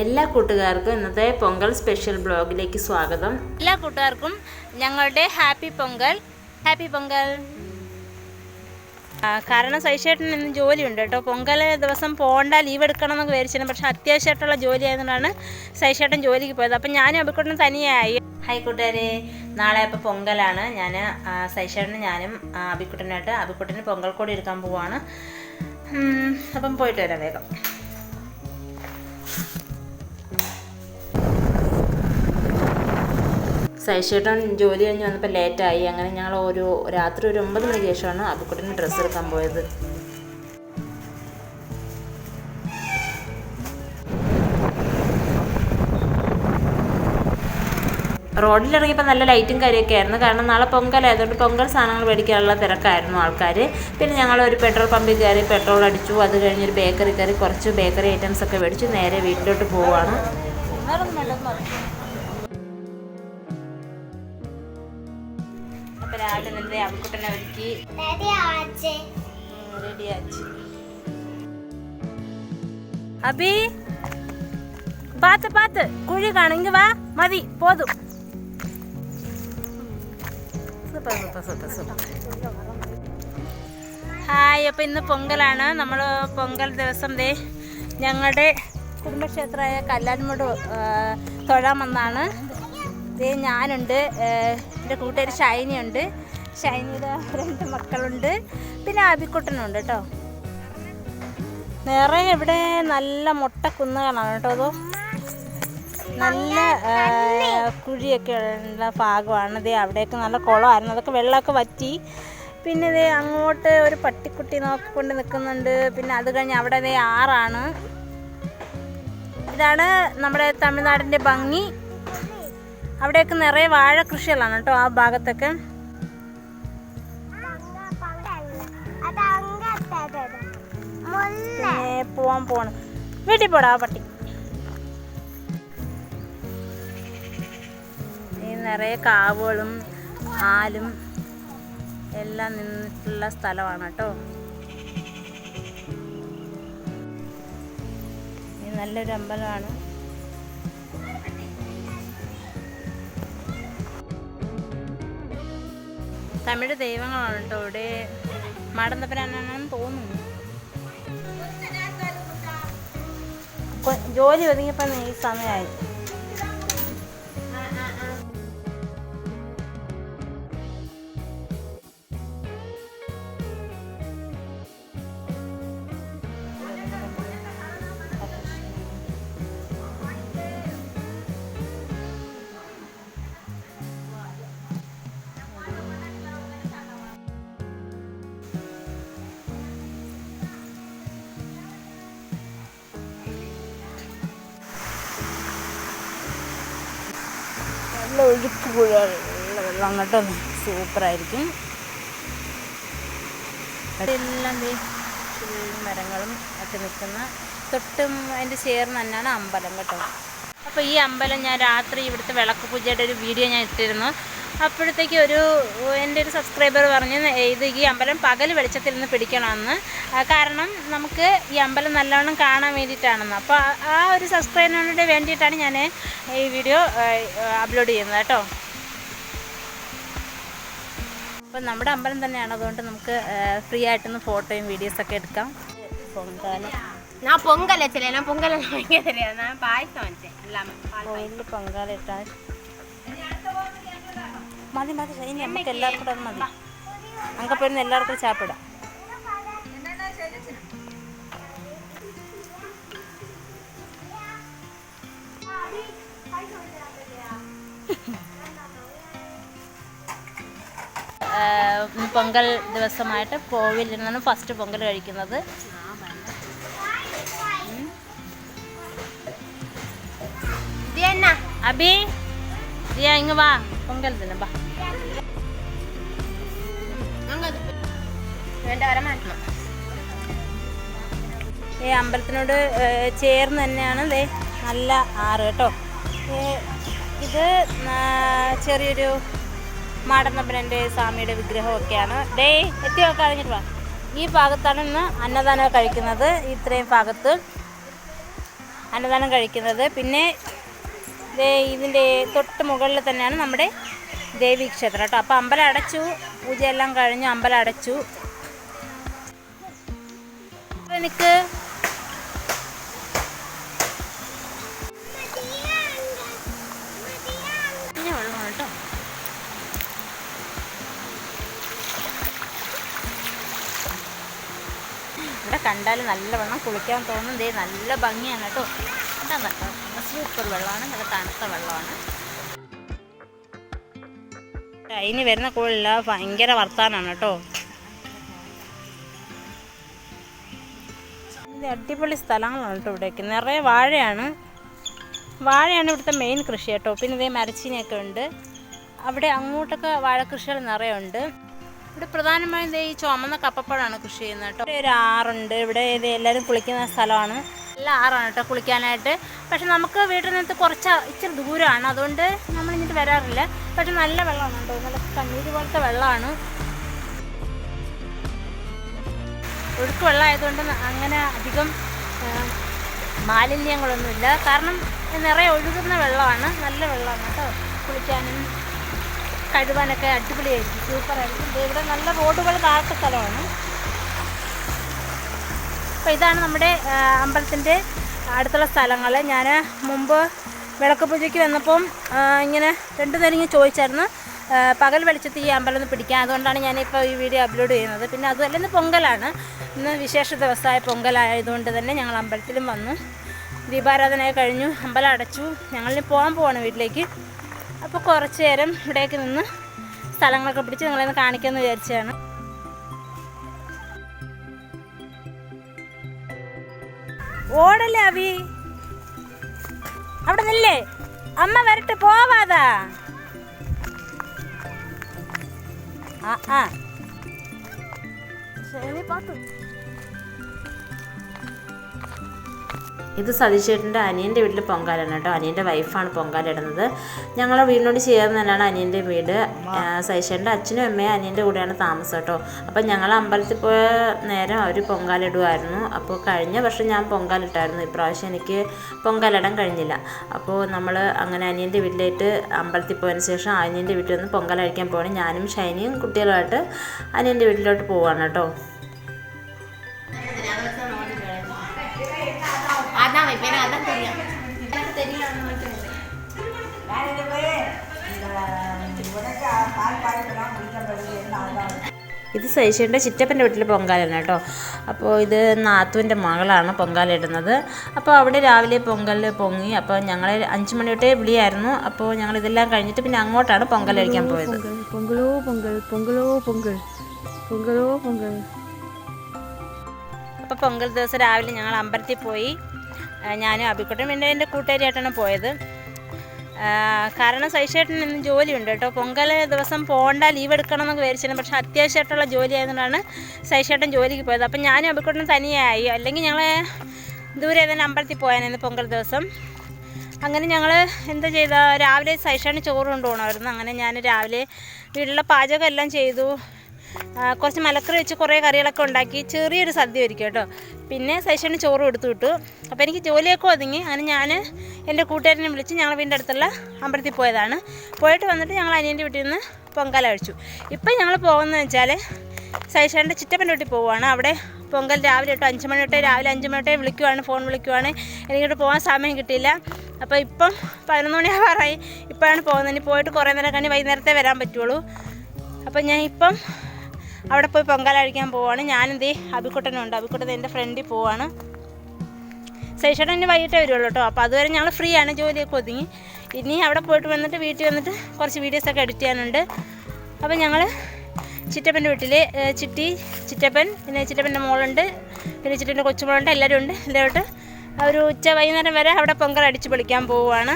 എല്ലാ കൂട്ടുകാർക്കും ഇന്നത്തെ പൊങ്കൽ സ്പെഷ്യൽ ബ്ലോഗിലേക്ക് സ്വാഗതം. എല്ലാ കൂട്ടുകാർക്കും ഞങ്ങളുടെ ഹാപ്പി പൊങ്കൽ. ഹാപ്പി പൊങ്കൽ. കാരണം സൈഷേട്ടൻ ഇന്ന് ജോലിയുണ്ട് കേട്ടോ. പൊങ്കൽ ദിവസം പോകണ്ട ലീവ് എടുക്കണം എന്നൊക്കെ വിചാരിച്ചിരുന്നു. പക്ഷെ അത്യാവശ്യമായിട്ടുള്ള ജോലി ആയതുകൊണ്ടാണ് സൈഷേട്ടൻ ജോലിക്ക് പോയത്. അപ്പം ഞാനും അബിക്കുട്ടനും തനിയായി. ഹായ് കൂട്ടുകാരെ നാളെ ഇപ്പോൾ പൊങ്കലാണ്. ഞാൻ സൈഷേട്ടന് ഞാനും അബിക്കുട്ടനായിട്ട് അബിക്കുട്ടന് പൊങ്കൽ കൂടി എടുക്കാൻ പോവാണ്. അപ്പം പോയിട്ട് വരാം വേഗം. സൈഷേട്ടൻ ജോലി കഴിഞ്ഞ് വന്നപ്പോൾ ലേറ്റായി. അങ്ങനെ ഞങ്ങൾ ഒരു രാത്രി ഒരു ഒമ്പത് മണിക്ക് ശേഷമാണ് അബിക്കുട്ടന് ഡ്രസ്സ് എടുക്കാൻ പോയത്. റോഡിലിറങ്ങിയപ്പോൾ നല്ല ലൈറ്റും കാര്യമൊക്കെ ആയിരുന്നു. കാരണം നാളെ പൊങ്കലായതുകൊണ്ട് പൊങ്കൽ സാധനങ്ങൾ മേടിക്കാനുള്ള തിരക്കായിരുന്നു ആൾക്കാർ പിന്നെ ഞങ്ങൾ ഒരു പെട്രോൾ പമ്പിൽ കയറി പെട്രോൾ അടിച്ചു. അത് കഴിഞ്ഞൊരു ബേക്കറി കയറി കുറച്ച് ബേക്കറി ഐറ്റംസ് ഒക്കെ മേടിച്ചു നേരെ വീട്ടിലോട്ട് പോവുകയാണ് അപ്പോൾ അവക്കുട്ടനെ ഒരുക്കി. റെഡിയാച്ചു അബി പാത്ത് പാത്ത്. കുഴി കാണെങ്കിൽ വാ. മതി പോതും. Super super super super. Hi അപ്പോൾ ഇന്ന് പൊങ്കലാണ്. നമ്മൾ പൊങ്കൽ ദിവസം ദേ ഞങ്ങളുടെ കുടുംബക്ഷേത്രമായ കല്ലാൻമുട് തൊഴാമെന്നാണ് ദേ ഞാനുണ്ട് എന്റെ കൂട്ടുകാർ ഷൈനിയുണ്ട്. ഷൈനിയുടെ രണ്ട് മക്കളുണ്ട്. പിന്നെ ആബിക്കുട്ടനുണ്ട് കേട്ടോ. നിറയെ ഇവിടെ നല്ല മുട്ടക്കുന്നുകളാണ് കേട്ടോ അതോ? നല്ല കുഴിയൊക്കെ ഉള്ള ഭാഗമാണ്. ദേ അവിടെയൊക്കെ നല്ല കുളമായിരുന്നു. അതൊക്കെ വെള്ളമൊക്കെ വറ്റി. പിന്നെ ദേ അങ്ങോട്ട് ഒരു പട്ടിക്കുട്ടി നോക്കിക്കൊണ്ട് നിൽക്കുന്നുണ്ട്. പിന്നെ അത് കഴിഞ്ഞ് അവിടെ ദേ ആറാണ്. ഇതാണ് നമ്മുടെ തമിഴ്നാടിന്റെ ഭംഗി. അവിടെയൊക്കെ നിറയെ വാഴ കൃഷികളാണ് കേട്ടോ ആ ഭാഗത്തൊക്കെ. പോവാൻ പോണം വീട്ടിൽ പോടാ പട്ടി. ഈ നിറയെ കാവുകളും ആലും എല്ലാം നിന്നിട്ടുള്ള സ്ഥലമാണ് കേട്ടോ. നല്ലൊരു അമ്പലമാണ്. തമിഴ് ദൈവങ്ങളാണ് കേട്ടോ ഇവിടെ മാടന്തപ്പനാണെന്ന് തോന്നുന്നു. ജോലി ഒതുങ്ങിയപ്പോൾ ഈ സമയമായി നല്ല ഒഴുക്ക് പുഴ വെള്ളം കേട്ടോ സൂപ്പറായിരിക്കും. എല്ലാം മരങ്ങളും ഒക്കെ നിൽക്കുന്ന തൊട്ടും അതിന്റെ ചേർന്ന് തന്നെയാണ് അമ്പലം കേട്ടോ. അപ്പോൾ ഈ അമ്പലം ഞാൻ രാത്രി ഇവിടുത്തെ വിളക്ക് പൂജയുടെ ഒരു വീഡിയോ ഞാൻ ഇട്ടിരുന്നു. അപ്പോഴത്തേക്ക് ഒരു എൻ്റെ ഒരു സബ്സ്ക്രൈബർ പറഞ്ഞു ഇത് ഈ അമ്പലം പകൽ വെളിച്ചത്തിൽ നിന്ന് പിടിക്കണമെന്ന് ആ, കാരണം നമുക്ക് ഈ അമ്പലം നല്ലവണ്ണം കാണാൻ വേണ്ടിയിട്ടാണെന്ന് അപ്പോൾ ആ- ആ ഒരു സബ്സ്ക്രൈബറിന് വേണ്ടിയിട്ടാണ് ഞാൻ ഈ വീഡിയോ അപ്ലോഡ് ചെയ്യുന്നത് കേട്ടോ അപ്പം നമ്മുടെ അമ്പലം തന്നെയാണ് അതുകൊണ്ട് നമുക്ക് ഫ്രീ ആയിട്ടൊന്ന് ഫോട്ടോയും വീഡിയോസൊക്കെ എടുക്കാം പൊങ്കാല நான் பொங்கல் வச்சல நான் பொங்கல் வைக்க தெரியாது நான் பாயசம் வச்சேன் எல்லாமே பால் കോയിലിൽ പൊങ്കാല ഇട്ടാൽ മതി മതി ഇനി നമുക്ക് എല്ലാവർക്കും കൂടെ മതി. അങ്ങ് പോയിരുന്ന് എല്ലാവർക്കും ചാപ്പിടാം. പൊങ്കൽ ദിവസമായിട്ട് കോവിൽ നിന്നാണ് ഫസ്റ്റ് പൊങ്കൽ കഴിക്കുന്നത്. അബി ദിയ ഇങ്ങ് വാ. പൊങ്കൽ തന്നെ വാ. ഈ അമ്പലത്തിനോട് ചേർന്ന് തന്നെയാണ് ദേ നല്ല ആറ് കേട്ടോ. ഇത് ചെറിയൊരു മാടന്നപ്പനന്റെ സ്വാമിയുടെ വിഗ്രഹമൊക്കെയാണ്. ഡേ എത്തി കഴിഞ്ഞിട്ട് വാ. ഈ ഭാഗത്താണ് ഇന്ന് അന്നദാനം കഴിക്കുന്നത്. ഇത്രയും ഭാഗത്ത് അന്നദാനം കഴിക്കുന്നത്. പിന്നെ ഇതിന്റെ തൊട്ട് മുകളിൽ തന്നെയാണ് നമ്മുടെ ദേവീക്ഷേത്രം കേട്ടോ. അപ്പോൾ അമ്പലം അടച്ചു പൂജയെല്ലാം കഴിഞ്ഞു അമ്പലം അടച്ചു. എനിക്ക് ഇവിടെ കണ്ടാൽ നല്ല വെള്ളം കുളിക്കാൻ ദേ നല്ല ഭംഗിയാണ് കേട്ടോ. എന്താ സൂപ്പർ വെള്ളമാണ്. നല്ല തണുത്ത വെള്ളമാണ്. അതിന് വരുന്ന കൂടുതലില്ല ഭയങ്കര വർത്താനാണ് കേട്ടോ. ഇത് അടിപൊളി സ്ഥലങ്ങളാണ് കേട്ടോ ഇവിടേക്ക്. നിറയെ വാഴയാണ്. വാഴയാണ് ഇവിടുത്തെ മെയിൻ കൃഷി കേട്ടോ. പിന്നെ ഇതേ മരച്ചീനിയൊക്കെ ഉണ്ട്. അവിടെ അങ്ങോട്ടൊക്കെ വാഴക്കൃഷികൾ നിറയെ ഉണ്ട്. ഇവിടെ പ്രധാനമായും ഈ ചുമന്ന കപ്പപ്പഴമാണ് കൃഷി ചെയ്യുന്നത് കേട്ടോ. ഇവിടെ ഒരു ആറുണ്ട്. ഇവിടെ ഇത് എല്ലാവരും കുളിക്കുന്ന സ്ഥലമാണ്. നല്ല ആറാണ് കേട്ടോ കുളിക്കാനായിട്ട്. പക്ഷെ നമുക്ക് വീട്ടിൽ നിന്ന് കുറച്ച് ഇച്ചിരി ദൂരമാണ്. അതുകൊണ്ട് നമ്മൾ ഇങ്ങോട്ട് വരാറില്ല. പക്ഷെ നല്ല വെള്ളമാണ് കേട്ടോ. നല്ല കണ്ണീര് പോലത്തെ വെള്ളമാണ്. ഒഴുക്ക് വെള്ളമായതുകൊണ്ട് അങ്ങനെ അധികം മാലിന്യങ്ങളൊന്നുമില്ല. കാരണം നിറയെ ഒഴുകുന്ന വെള്ളമാണ്. നല്ല വെള്ളമാണ് കേട്ടോ. കുളിക്കാനും കഴുകാനൊക്കെ അടിപൊളിയായിരിക്കും. സൂപ്പറായിരിക്കും. ഇവിടെ നല്ല റോഡുകൾ താഴ്ത്ത സ്ഥലമാണ്. അപ്പോൾ ഇതാണ് നമ്മുടെ അമ്പലത്തിന്റെ അടുത്തുള്ള സ്ഥലങ്ങൾ. ഞാൻ മുമ്പ് വിളക്ക് പൂജയ്ക്ക് വന്നപ്പം ഇങ്ങനെ രണ്ടു നേരം ഇങ്ങനെ ചോദിച്ചായിരുന്നു പകൽ വെളിച്ചത്ത് ഈ അമ്പലം ഒന്ന് പിടിക്കാം അതുകൊണ്ടാണ് ഞാനിപ്പോൾ ഈ വീഡിയോ അപ്ലോഡ് ചെയ്യുന്നത്. പിന്നെ അതുമല്ല ഇന്ന് പൊങ്കലാണ്. ഇന്ന് വിശേഷ ദിവസമായ പൊങ്കലായതുകൊണ്ട് തന്നെ ഞങ്ങൾ അമ്പലത്തിലും വന്നു. ദീപാരാധനയൊക്കെ കഴിഞ്ഞു. അമ്പലം അടച്ചു. ഞങ്ങളിനി പോകാൻ പോവാണ് വീട്ടിലേക്ക്. അപ്പോൾ കുറച്ച് നേരം ഇവിടേക്ക് നിന്ന് സ്ഥലങ്ങളൊക്കെ പിടിച്ച് നിങ്ങളെ ഒന്ന് കാണിക്കാമെന്ന് വിചാരിച്ചതാണ്. ഓടല്ലേ അവി അവിടെ നില്ലേ. അമ്മ വരട്ടെ പോവാതാ. ആ ആ. ശരി പാത്തു. ഇത് സതീശേട്ടന്റെ അനിയന്റെ വീട്ടിൽ പൊങ്കാലാണ് കേട്ടോ. അനിയന്റെ വൈഫാണ് പൊങ്കാല ഇടുന്നത്. ഞങ്ങളുടെ വീടിനോട് ചേർന്ന് തന്നെയാണ് അനിയന്റെ വീട്. സതീശേട്ടന്റെ അച്ഛനും അമ്മയും അനിയന്റെ കൂടെയാണ് താമസം കേട്ടോ. അപ്പം ഞങ്ങൾ അമ്പലത്തിൽ പോയ നേരം അവർ പൊങ്കാല ഇടുമായിരുന്നു അപ്പോൾ കഴിഞ്ഞ വർഷം ഞാൻ പൊങ്കാല ഇട്ടായിരുന്നു. ഇപ്രാവശ്യം എനിക്ക് പൊങ്കാലിടാൻ കഴിഞ്ഞില്ല. അപ്പോൾ നമ്മൾ അങ്ങനെ അനിയന്റെ വീട്ടിലേക്ക് അമ്പലത്തിൽ പോയതിന് ശേഷം അനിയന്റെ വീട്ടിൽ നിന്ന് പൊങ്കാല കഴിക്കാൻ പോകണം ഞാനും ഷൈനിയും കുട്ടികളുമായിട്ട് അനിയന്റെ വീട്ടിലോട്ട് പോവാണ് കേട്ടോ. அதான் வைப்பேன் அதான் தெரியும் ഇത് സൈശേൻ്റെ ചിറ്റപ്പൻ്റെ വീട്ടിൽ പൊങ്കാലാണ് കേട്ടോ അപ്പോൾ ഇത് നാത്തുവിൻ്റെ മകളാണ് പൊങ്കാല ഇടുന്നത് അപ്പോൾ അവിടെ രാവിലെ പൊങ്കൽ പൊങ്ങി അപ്പോൾ ഞങ്ങൾ അഞ്ച് മണി തൊട്ടേ വിളിയായിരുന്നു അപ്പോൾ ഞങ്ങൾ ഇതെല്ലാം കഴിഞ്ഞിട്ട് പിന്നെ അങ്ങോട്ടാണ് പൊങ്കൽ കഴിക്കാൻ പോയത് பொங்கலோ பொங்கல் பொங்கலோ பொங்கல் பொங்கலோ பொங்கல் അപ്പോൾ പൊങ്കൽ ദിവസം രാവിലെ ഞങ്ങൾ അമ്പലത്തിൽ പോയി ആ, ഞാനും അബിക്കുട്ടൻ പിന്നെ എന്റെ കൂട്ടുകാരിയായിട്ടാണ് പോയത്. കാരണം സൈഷേട്ടൻ ഇന്ന് ജോലിയുണ്ട് കേട്ടോ. പൊങ്കൽ ദിവസം പോകണ്ട ലീവ് എടുക്കണം എന്നൊക്കെ വിചാരിച്ചിരുന്നു. പക്ഷേ അത്യാവശ്യമായിട്ടുള്ള ജോലി ആയതുകൊണ്ടാണ് സൈഷേട്ടൻ ജോലിക്ക് പോയത്. അപ്പം ഞാനും അബിക്കുട്ടൻ തനിയായി. അല്ലെങ്കിൽ ഞങ്ങൾ ദൂരെ ഏതെങ്കിലും അമ്പലത്തിൽ പോയാനായിരുന്നു പൊങ്കൽ ദിവസം. അങ്ങനെ ഞങ്ങൾ എന്താ ചെയ്ത രാവിലെ സൈഷേട്ടൻ ചോറ് കൊണ്ടുപോകണമായിരുന്നു. അങ്ങനെ ഞാൻ രാവിലെ വീട്ടിലുള്ള പാചകം എല്ലാം ചെയ്തു. കുറച്ച് മലക്കറി വെച്ച് കുറേ കറികളൊക്കെ ഉണ്ടാക്കി ചെറിയൊരു സദ്യ ഒരുക്കി കേട്ടോ. പിന്നെ സൈഷാണ് ചോറ് കൊടുത്തു വിട്ടു. അപ്പോൾ എനിക്ക് ജോലിയൊക്കെ ഒതുങ്ങി. അങ്ങനെ ഞാൻ എന്റെ കൂട്ടുകാരനെ വിളിച്ച് ഞങ്ങൾ വീടിന്റെ അടുത്തുള്ള അമ്പലത്തിൽ പോയതാണ്. പോയിട്ട് വന്നിട്ട് ഞങ്ങൾ അനിയന്റെ വീട്ടിൽ നിന്ന് പൊങ്കാല കഴിച്ചു. ഇപ്പം ഞങ്ങൾ പോകുന്നതെന്ന് വെച്ചാൽ സൈഷാന്റെ ചിറ്റപ്പന്റെ വീട്ടിൽ പോവുകയാണ്. അവിടെ പൊങ്കൽ രാവിലെ തൊട്ട് അഞ്ച് മണി തൊട്ട് രാവിലെ അഞ്ച് മണി തൊട്ടേ വിളിക്കുവാണ് ഫോൺ വിളിക്കുവാണ്. എനിക്കിട്ട് പോകാൻ സമയം കിട്ടിയില്ല. അപ്പോൾ ഇപ്പം പതിനൊന്ന് മണിയാവാറായി. ഇപ്പോഴാണ് പോകുന്നത്. ഇനി പോയിട്ട് കുറേ നേരം കഴിഞ്ഞ് വൈകുന്നേരത്തെ വരാൻ പറ്റുള്ളൂ. അപ്പം ഞാൻ ഇപ്പം അവിടെ പോയി പൊങ്കാല കഴിക്കാൻ പോവാണ്. ഞാനെന്തേ അബിക്കുട്ടനുണ്ട്. അബിക്കുട്ടൻ എന്റെ ഫ്രണ്ടിൽ പോവാണ്. ശേഷം ഇനി വൈകിട്ടേ വരുള്ളൂ കേട്ടോ അപ്പോൾ അതുവരെ ഞങ്ങൾ ഫ്രീ ആണ്. ജോലിയൊക്കെ ഒതുങ്ങി. ഇനി അവിടെ പോയിട്ട് വന്നിട്ട് വീട്ടിൽ വന്നിട്ട് കുറച്ച് വീഡിയോസൊക്കെ എഡിറ്റ് ചെയ്യാനുണ്ട്. അപ്പോൾ ഞങ്ങൾ ചിറ്റപ്പന്റെ വീട്ടിൽ ചിട്ടി ചിറ്റി ചിറ്റപ്പൻ പിന്നെ ചിറ്റപ്പന്റെ മോളുണ്ട്. പിന്നെ ചിറ്റപ്പന്റെ കൊച്ചുമോളുണ്ട്. എല്ലാവരും ഉണ്ട്. എല്ലാവരും ഒരു ഉച്ച വൈകുന്നേരം വരെ അവിടെ പൊങ്കൽ അടിച്ച് പൊളിക്കാൻ പോവുകയാണ്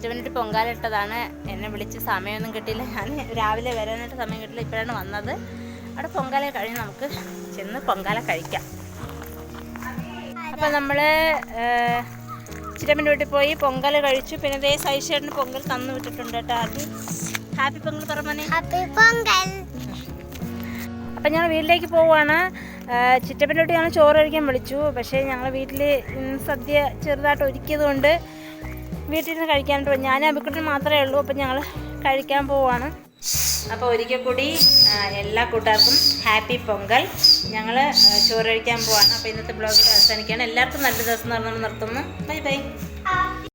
ചിറ്റപ്പന്റെ പൊങ്കാല ഇട്ടതാണ് എന്നെ വിളിച്ച് സമയമൊന്നും കിട്ടിയില്ല. ഞാൻ രാവിലെ വരാനായിട്ട് സമയം കിട്ടില്ല ഇപ്പോഴാണ് വന്നത്. അവിടെ പൊങ്കാല കഴിഞ്ഞ് നമുക്ക് ചെന്ന് പൊങ്കാല കഴിക്കാം. അപ്പം നമ്മൾ ചിറ്റപ്പന്റെ വീട്ടിൽ പോയി പൊങ്കൽ കഴിച്ചു. പിന്നെ ദേ സൈഷേട്ടിന് പൊങ്കൽ തന്നു വിട്ടിട്ടുണ്ട് കേട്ടോ ആദ്യം. ഹാപ്പി പൊങ്കൽ പറഞ്ഞേ ഹാപ്പി പൊങ്കൽ. അപ്പം ഞങ്ങൾ വീട്ടിലേക്ക് പോവുകയാണ് ചിറ്റപ്പനോട്ട് ഞങ്ങൾ ചോറ് കഴിക്കാൻ വിളിച്ചു. പക്ഷേ ഞങ്ങൾ വീട്ടിൽ സദ്യ ചെറുതായിട്ട് ഒരുക്കിയത് കൊണ്ട് വീട്ടിൽ നിന്ന് കഴിക്കാൻ പോകും ഞാൻ അബിക്കുട്ടൻ മാത്രമേ ഉള്ളൂ. അപ്പം ഞങ്ങൾ കഴിക്കാൻ പോവാണ്. അപ്പോൾ ഒരിക്കൽ കൂടി എല്ലാ കൂട്ടുകാർക്കും ഹാപ്പി പൊങ്കൽ. ഞങ്ങൾ ചോറ് കഴിക്കാൻ പോവാണ്. അപ്പോൾ ഇന്നത്തെ ബ്ലോഗിൽ അവസാനിക്കുകയാണ്. എല്ലാവർക്കും നല്ല ദിവസം നടന്നു നിർത്തുന്നു. Bye bye.